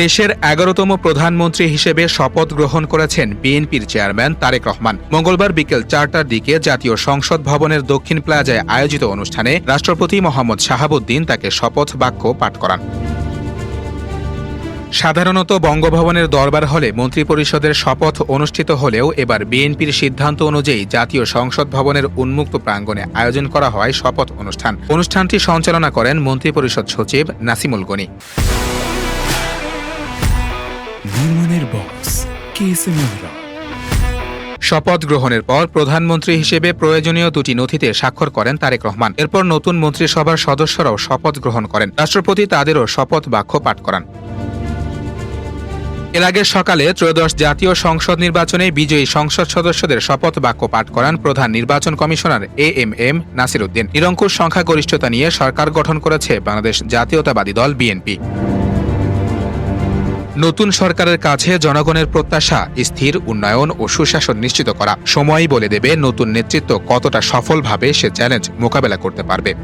দেশের এগারোতম প্রধানমন্ত্রী হিসেবে শপথ গ্রহণ করেছেন বিএনপির চেয়ারম্যান তারেক রহমান। মঙ্গলবার বিকেল চারটার দিকে জাতীয় সংসদ ভবনের দক্ষিণ প্লাজায় আয়োজিত অনুষ্ঠানে রাষ্ট্রপতি মোহাম্মদ শাহাবুদ্দিন তাকে শপথ বাক্য পাঠ করান। সাধারণত বঙ্গভবনের দরবার হলে মন্ত্রিপরিষদের শপথ অনুষ্ঠিত হলেও এবার বিএনপির সিদ্ধান্ত অনুযায়ী জাতীয় সংসদ ভবনের উন্মুক্ত প্রাঙ্গণে আয়োজন করা হয় শপথ অনুষ্ঠান। অনুষ্ঠানটি সঞ্চালনা করেন মন্ত্রিপরিষদ সচিব নাসিমুল গনি। নির্মাণের বক্স কেএসএম ইমরান শপথ গ্রহণের পর প্রধানমন্ত্রী হিসেবে প্রয়োজনীয় দুটি নথিতে স্বাক্ষর করেন তারেক রহমান। এরপর নতুন মন্ত্রিসভার সদস্যরাও শপথ গ্রহণ করেন। রাষ্ট্রপতি তাদেরও শপথ বাক্য পাঠ করান। এর আগে সকালে ত্রয়োদশ জাতীয় সংসদ নির্বাচনে বিজয়ী সংসদ সদস্যদের শপথ বাক্য পাঠ করান প্রধান নির্বাচন commissioner A M M Nasir Uddin. নিরঙ্কুশ সংখ্যাগরিষ্ঠতা নিয়ে সরকার গঠন করেছে বাংলাদেশ জাতীয়তাবাদী দল বিএনপি। নতুন সরকারের কাছে জনগণের প্রত্যাশা, স্থির উন্নয়ন ও সুশাসন নিশ্চিত করা। সময়ই বলে দেবে নতুন নেতৃত্ব কতটা সফলভাবে সে চ্যালেঞ্জ মোকাবেলা করতে পারবে।